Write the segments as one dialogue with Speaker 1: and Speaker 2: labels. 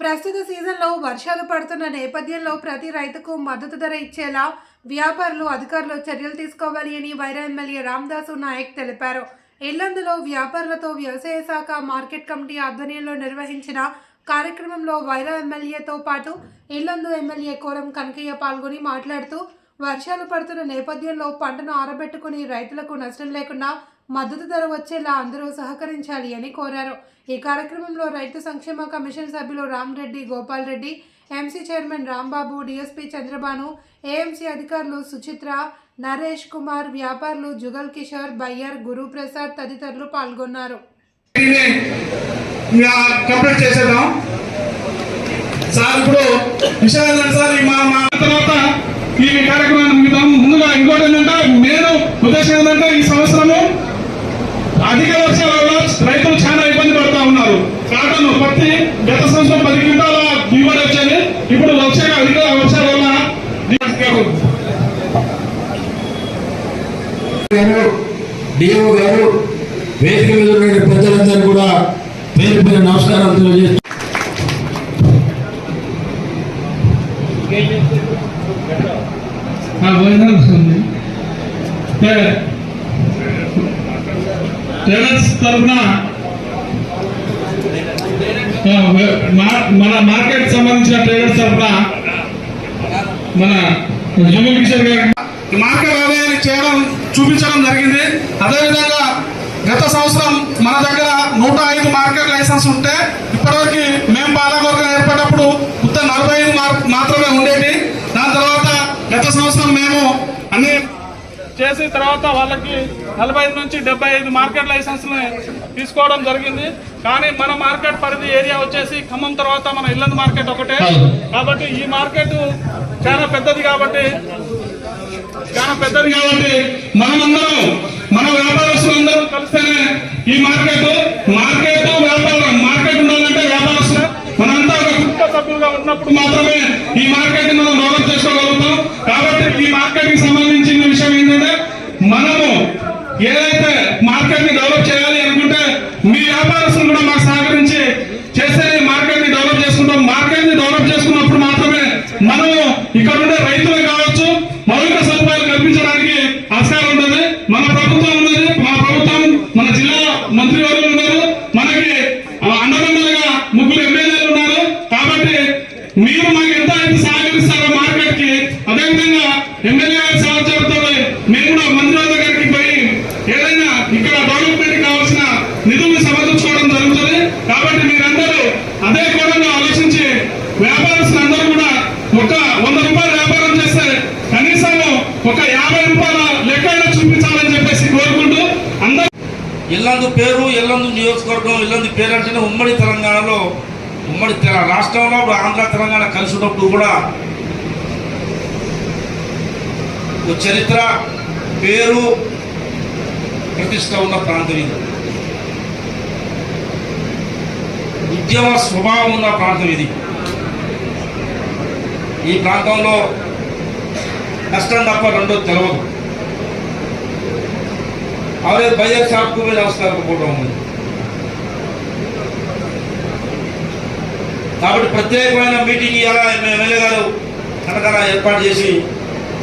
Speaker 1: ప్రస్తుత సీజన్లో వర్షాలు పడుతున్న నేపథ్యంలో ప్రతి రైతుకు మద్దతు ధర ఇచ్చేలా వ్యాపారులు అధికారులు చర్యలు తీసుకోవాలి అని వైరా ఎమ్మెల్యే రామ్దాసు నాయక్ తెలిపారు. ఇల్లందులో వ్యాపారులతో వ్యవసాయ శాఖ మార్కెట్ కమిటీ ఆధ్వర్యంలో నిర్వహించిన కార్యక్రమంలో వైరా ఎమ్మెల్యేతో పాటు ఇల్లందు ఎమ్మెల్యే కోరం కనకయ్య పాల్గొని మాట్లాడుతూ వర్షాలు పడుతున్న నేపథ్యంలో పంటను ఆరబెట్టుకుని రైతులకు నష్టం లేకుండా మద్దతు ధర వచ్చేలా అందరూ సహకరించాలి అని కోరారు. ఈ కార్యక్రమంలో రైతు సంక్షేమ కమిషన్ సభ్యులు Ramreddy Gopal Reddy MC chairman Rambabu DSP Chandrabanu AMC అధికారులు సుచిత్ర నరేష్ కుమార్ వ్యాపారులు జుగల్ కిషోర్ బయ్యర్ గురుప్రసాద్ తదితరులు పాల్గొన్నారు.
Speaker 2: కంప్లీట్ చేసేద్దాం. సార్ ఇప్పుడు సార్? ఈ మా తర్వాత ఈ కార్యక్రమాన్ని ముందుగా ఇంకోటి ఏంటంటే నేను ఉద్దేశం ఏంటంటే ఈ సంవత్సరము అధిక వర్షాల వల్ల రైతులు చాలా ఇబ్బంది పడుతూ ఉన్నారు. కాటన్ పత్తి గత సంవత్సరం పది క్వింటాల దిగుబడి వచ్చేది. ఇప్పుడు వచ్చే అధిక వర్షాల వల్ల
Speaker 3: డిఓ గారు వేదిక మీద ఉన్న పెద్దలందరూ కూడా పేరు పేరు నమస్కారాలు తెలియజేస్తూ
Speaker 2: ఆ భోజనం టెరస్ తరఫున మా- మన మార్కెట్ సంబంధించిన ట్రేడర్స్ తరఫున మన జమ్మూ కిషోర్ గారు. మార్కెట్ ఆదాయాన్ని చేయడం చూపించడం జరిగింది. అదేవిధంగా గత సంవత్సరం మన దగ్గర నూట ఐదు మార్కెట్ లైసెన్స్ ఉంటే ఇప్పటివరకు మేము పాలకవర్గం ఏర్పడినప్పుడు మొత్తం నలభై ఐదు మాత్రమే ఉండేవి. దాని తర్వాత గత సంవత్సరం మేము అన్ని చేసి తర్వాత వాళ్ళకి నలభై ఐదు నుంచి డెబ్బై ఐదు మార్కెట్ లైసెన్స్ని తీసుకోవడం జరిగింది. కానీ మన మార్కెట్ పరిధి ఏరియా వచ్చేసి ఖమ్మం తర్వాత మన ఇల్లందు మార్కెట్ ఒకటే. కాబట్టి ఈ మార్కెట్ చాలా పెద్దది కాబట్టి చాలా పెద్దది కాబట్టి మనమందరం మన వ్యాపారస్తులందరూ కలిస్తేనే ఈ మార్కెట్ వ్యాపారం మార్కెట్ ఉండాలంటే వ్యాపారస్తులు మనంతా ఒక కుటుంబ సభ్యులుగా ఉన్నప్పుడు మాత్రమే ఈ మార్కెట్ మనం డెవలప్ చేసుకోగలుగుతాం కాబట్టి ఈ మార్కెట్కి సంబంధించిన విషయం ఏంటంటే మనము ఏదైతే మార్కెట్ని డెవలప్ చేయాలి అనుకుంటే మీ వ్యాపారస్తులు కూడా మాకు సహకరించి చేస్తే మార్కెట్ని డెవలప్ చేసుకుంటాం. మార్కెట్ని డెవలప్ చేసుకున్నప్పుడు మాత్రమే మనం ఇక్కడ ఉండే రైతులు కావచ్చు మౌలిక సదుపాయాలు కల్పించడానికి ఆస్కారం ఉంటుంది మన ప్రభుత్వం ఉన్నది. మన ప్రభుత్వం మన జిల్లా మంత్రివర్యులు ఉన్నారు. మనకి ఆ, అండదండలుగా ముగ్గురు ఎమ్మెల్యేలు ఉన్నారు. కాబట్టి మీరు మాకు ఎంత అయితే సహకరిస్తారో మార్కెట్కి అదేవిధంగా ఎమ్మెల్యే గారి సహచారంతో మేము కూడా మంత్రివర్గ గారికి పోయి ఏదైనా ఇక్కడ డెవలప్మెంట్ కావాల్సిన నిధులను సమర్థించుకోవడం జరుగుతుంది కాబట్టి మీరందరూ అదే కోణంలో ఆలోచించి వ్యాపారస్తులందరూ కూడా ఒక వంద రూపాయలు వ్యాపారం చేస్తే కనీసం ఒక యాభై రూపాయల లెక్క అయినా చూపించాలని చెప్పేసి కోరుకుంటూ అందరూ
Speaker 4: ఇల్లందు పేరు ఇల్లందు నియోజకవర్గం ఇల్లందు పేరు అంటేనే ఉమ్మడి తెలంగాణలో ఉమ్మడి రాష్ట్రంలో ఆంధ్ర తెలంగాణ కలిసినప్పుడు కూడా ఒక చరిత్ర పేరు ప్రతిష్ట ఉన్న ప్రాంతం ఇది. ఉద్యమ స్వభావం ఉన్న ప్రాంతం ఇది. ఈ ప్రాంతంలో కష్టం తప్ప రెండో తెలవదు. और एक भैया साहब को भी नमस्कार को बोल रहा हूँ मैं కాబట్టి ప్రత్యేకమైన మీటింగ్ ఇలా ఎమ్మెల్యే గారు కనకన ఏర్పాటు చేసి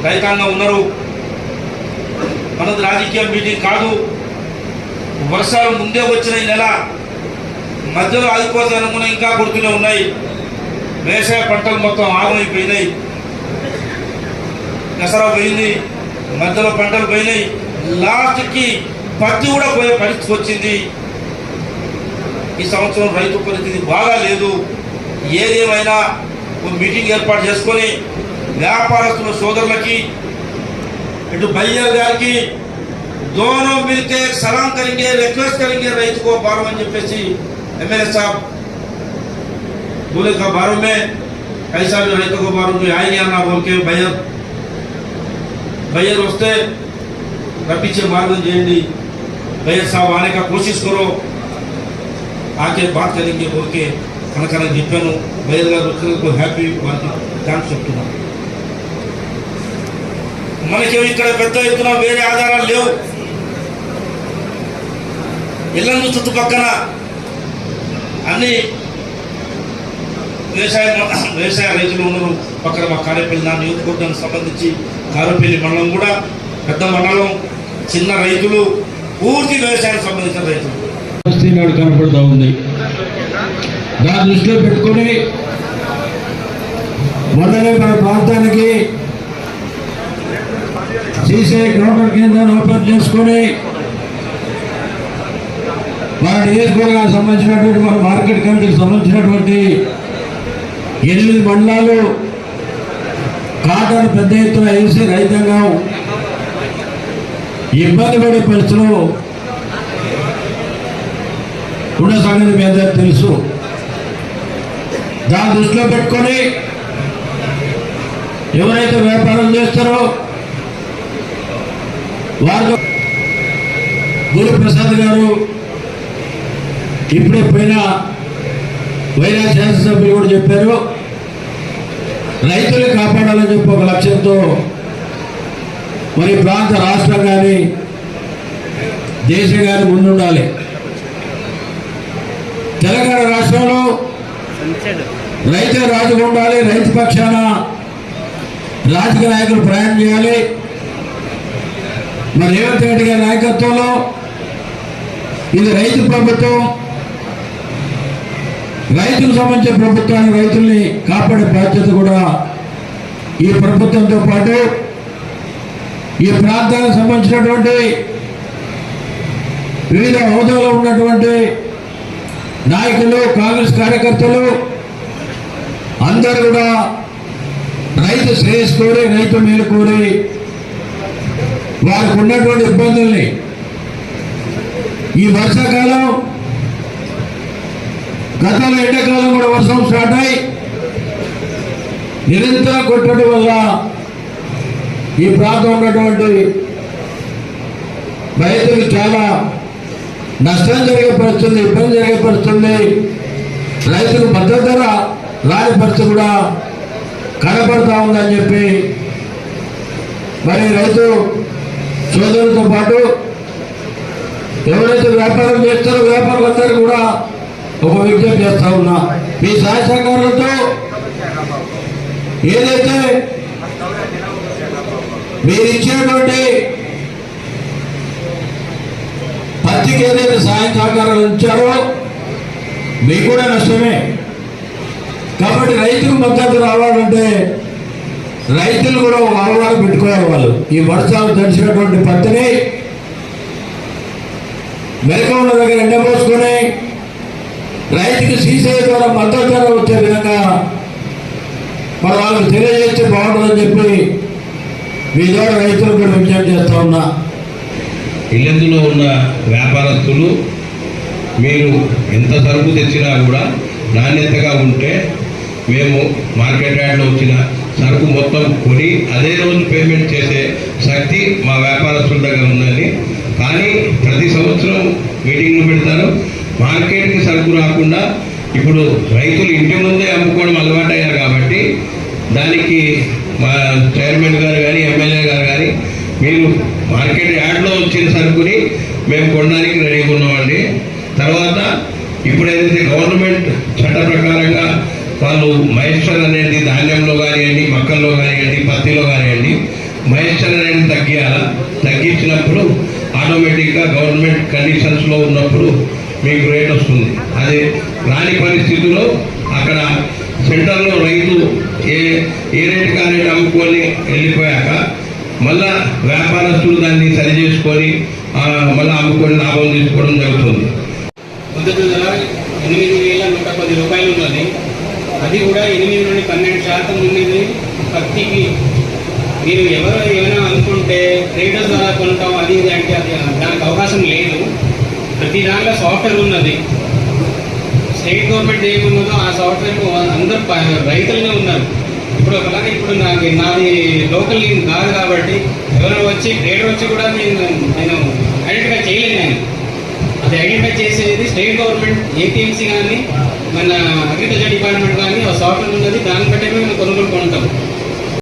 Speaker 4: రైతాంగం ఉన్నారు మనది రాజకీయ మీటింగ్ కాదు వర్షాలు ముందే వచ్చిన ఈ నెల మధ్యలో ఆగిపోతాయి అనుకున్న ఇంకా కొడుతూనే ఉన్నాయి వ్యవసాయ పంటలు మొత్తం ఆగమైపోయినాయి దసరా పోయింది మధ్యలో పంటలు పోయినాయి లాస్ట్కి పత్తి కూడా పోయే పరిస్థితి వచ్చింది ఈ సంవత్సరం రైతు పరిస్థితి బాగా లేదు ఏదేమైనా ఒక మీటింగ్ ఏర్పాటు చేసుకొని వ్యాపారస్తుల సోదరులకి ఇటు బయ్యర్ గారికి दोनों मिलके सलाम करेंगे रिक्वेस्ट करेंगे రైతు को बारो అని చెప్పేసి एमएलए साहब बोले का बारो में ऐसा भी రైతు को बारो में आएंगे ना बोल के भैया भैया వస్తే రప్పించే మార్గం చేయండి भैया साहब आने का कोशिश करो आके बात करेंगे बोल के కనకన చెప్పాను భయ్య గారు వచ్చినందుకు హ్యాపీ వారికి థ్యాంక్స్ చెప్తున్నాను మనకేమి ఇక్కడ పెద్ద ఎత్తున వేరే ఆధారాలు లేవు ఇళ్ళను చుట్టుపక్కల అన్ని వ్యవసాయ వ్యవసాయ రైతులు ఉన్నారు పక్కన మా కారేపల్లి నా నియోజకవర్గానికి సంబంధించి కారేపల్లి మండలం కూడా పెద్ద మండలం చిన్న రైతులు పూర్తి వ్యవసాయానికి సంబంధించిన రైతులు.
Speaker 3: నాడు కనపడుతూ ఉంది దాన్ని దృష్టిలో పెట్టుకొని మొదలై మన ప్రాంతానికి సీసీ గ్రౌండర్ కేంద్రాన్ని ఓపెన్ చేసుకొని మన నియోజకవర్గానికి సంబంధించినటువంటి మన మార్కెట్ కమిటీకి సంబంధించినటువంటి ఎనిమిది మండలాలు కాటన్ పెద్ద ఎత్తున వేసి రైతాంగం ఇబ్బంది పడే పరిస్థితులు ఉన్న సంగతి మీ అందరికి తెలుసు. దాన్ని దృష్టిలో పెట్టుకొని ఎవరైతే వ్యాపారం చేస్తారో వారు గురు ప్రసాద్ గారు ఇప్పుడే పోయిన వైరా శాసనసభ్యులు కూడా చెప్పారు రైతులు కాపాడాలని చెప్పి ఒక లక్ష్యంతో మరి ప్రాంత రాష్ట్రం కానీ దేశం కానీ ముందుండాలి. తెలంగాణ రాష్ట్రంలో రైతు రాజుగా ఉండాలి రైతు పక్షాన రాజకీయ నాయకులు ప్రయాణం చేయాలి. మరి రేవంత్ రెడ్డి గారి నాయకత్వంలో ఇది రైతు ప్రభుత్వం రైతుకు సంబంధించిన ప్రభుత్వాన్ని రైతుల్ని కాపాడే బాధ్యత కూడా ఈ ప్రభుత్వంతో పాటు ఈ ప్రాంతానికి సంబంధించినటువంటి వివిధ హోదాలో ఉన్నటువంటి నాయకులు కాంగ్రెస్ కార్యకర్తలు అందరూ కూడా రైతు శ్రేయస్ కోరి రైతు మేలు కోరి వారికి ఉన్నటువంటి ఇబ్బందుల్ని ఈ వర్షాకాలం గతంలో ఎండాకాలం కూడా వర్షం స్టార్ట్ అయి నిరంతరం కొట్టడం వల్ల ఈ ప్రాంతం ఉన్నటువంటి రైతులు చాలా నష్టం జరిగపరుస్తుంది ఇబ్బంది జరిగపరుస్తుంది పరిస్థితుంది మద్దతు ధర రాని పరిస్థితి కూడా కనపడతా ఉందని చెప్పి మరి రైతు సోదరులతో పాటు ఎవరైతే వ్యాపారం చేస్తారో వ్యాపారులందరూ కూడా ఒక విజ్ఞప్తి చేస్తా ఉన్నా. మీ సహాయ సహకారాలతో ఏదైతే మీరు ఇచ్చినటువంటి పత్తికి ఏదైతే సహాయం సహకారాలు ఇచ్చారో మీకు కూడా నష్టమే. కాబట్టి రైతుకు మద్దతు రావాలంటే రైతులు కూడా ఒక అవగాహన పెట్టుకోవాలి వాళ్ళు. ఈ వర్షాలు తడిచినటువంటి పత్తిని మెలకువల దగ్గర ఎండపోసుకొని రైతుకి సీసీ ద్వారా మద్దతు ధర వచ్చే విధంగా మరి వాళ్ళకి తెలియజేస్తే బాగుంటుందని చెప్పి మీ ద్వారా రైతులకు కూడా విజ్ఞప్తి చేస్తా ఉన్నా.
Speaker 5: ఇల్లెందులో ఉన్న వ్యాపారస్తులు మీరు ఎంత సరుకు తెచ్చినా కూడా నాణ్యతగా ఉంటే మేము మార్కెట్ యార్డ్లో వచ్చిన సరుకు మొత్తం కొని అదే రోజు పేమెంట్ చేసే శక్తి మా వ్యాపారస్తుల దగ్గర ఉందండి. కానీ ప్రతి సంవత్సరం మీటింగ్లు పెడతారు. మార్కెట్కి సరుకు రాకుండా ఇప్పుడు రైతులు ఇంటి ముందే అమ్ముకోవడం అలవాటయ్యారు కాబట్టి దానికి మా చైర్మన్ గారు కానీ ఎమ్మెల్యే గారు కానీ మీరు మార్కెట్ యార్డ్లో వచ్చిన సరుకుని మేము కొనడానికి రెడీగా ఉన్నామండి. తర్వాత ఇప్పుడైతే గవర్నమెంట్ చట్ట ప్రకారంగా వాళ్ళు మహేశ్వర్ అనేది ధాన్యంలో కానివ్వండి మక్కల్లో కానివ్వండి పత్తిలో కానివ్వండి మహేశ్వర్ అనేది తగ్గియాల? తగ్గించినప్పుడు ఆటోమేటిక్గా గవర్నమెంట్ కండిషన్స్లో ఉన్నప్పుడు మీకు రేట్ వస్తుంది. అదే రాని పరిస్థితిలో అక్కడ సెంటర్లో రైతు ఏ ఏ రేటు కానీ అమ్ముకొని వెళ్ళిపోయాక మళ్ళా వ్యాపారస్తులు దాన్ని సరి చేసుకొని మళ్ళీ అమ్ముకొని లాభం తీసుకోవడం జరుగుతుంది.
Speaker 6: మొదటి ధర ఎనిమిది వేల నూట పది రూపాయలు ఉన్నది. అది కూడా ఎనిమిది నుండి పన్నెండు శాతం ఉన్నది. పత్తికి మీరు ఎవరు ఏమైనా అనుకుంటే ట్రేడర్స్ ద్వారా కొనటం అది ఇది అంటే అది దానికి అవకాశం లేదు. ప్రతి దాంట్లో సాఫ్ట్వేర్ ఉన్నది. స్టేట్ గవర్నమెంట్ ఏమున్నదో ఆ సాఫ్ట్వేర్ అందరు రైతులనే ఉన్నారు. ఇప్పుడు ఒకలాగా ఇప్పుడు నాకు నాది లోకల్ నేను కాదు కాబట్టి ఎవరు వచ్చి ట్రేడర్ వచ్చి కూడా నేను నేను ఐడెంటిఫై చేయలేను నేను. అది ఐడెంటిఫై చేసేది స్టేట్ గవర్నమెంట్ ఏపీఎంసీ కానీ మన అగ్రికల్చర్ డిపార్ట్మెంట్ కానీ ఆ సాఫ్ట్వేర్ ఉన్నది దాన్ని బట్టే మేము కొనుగోలు కొంటాం.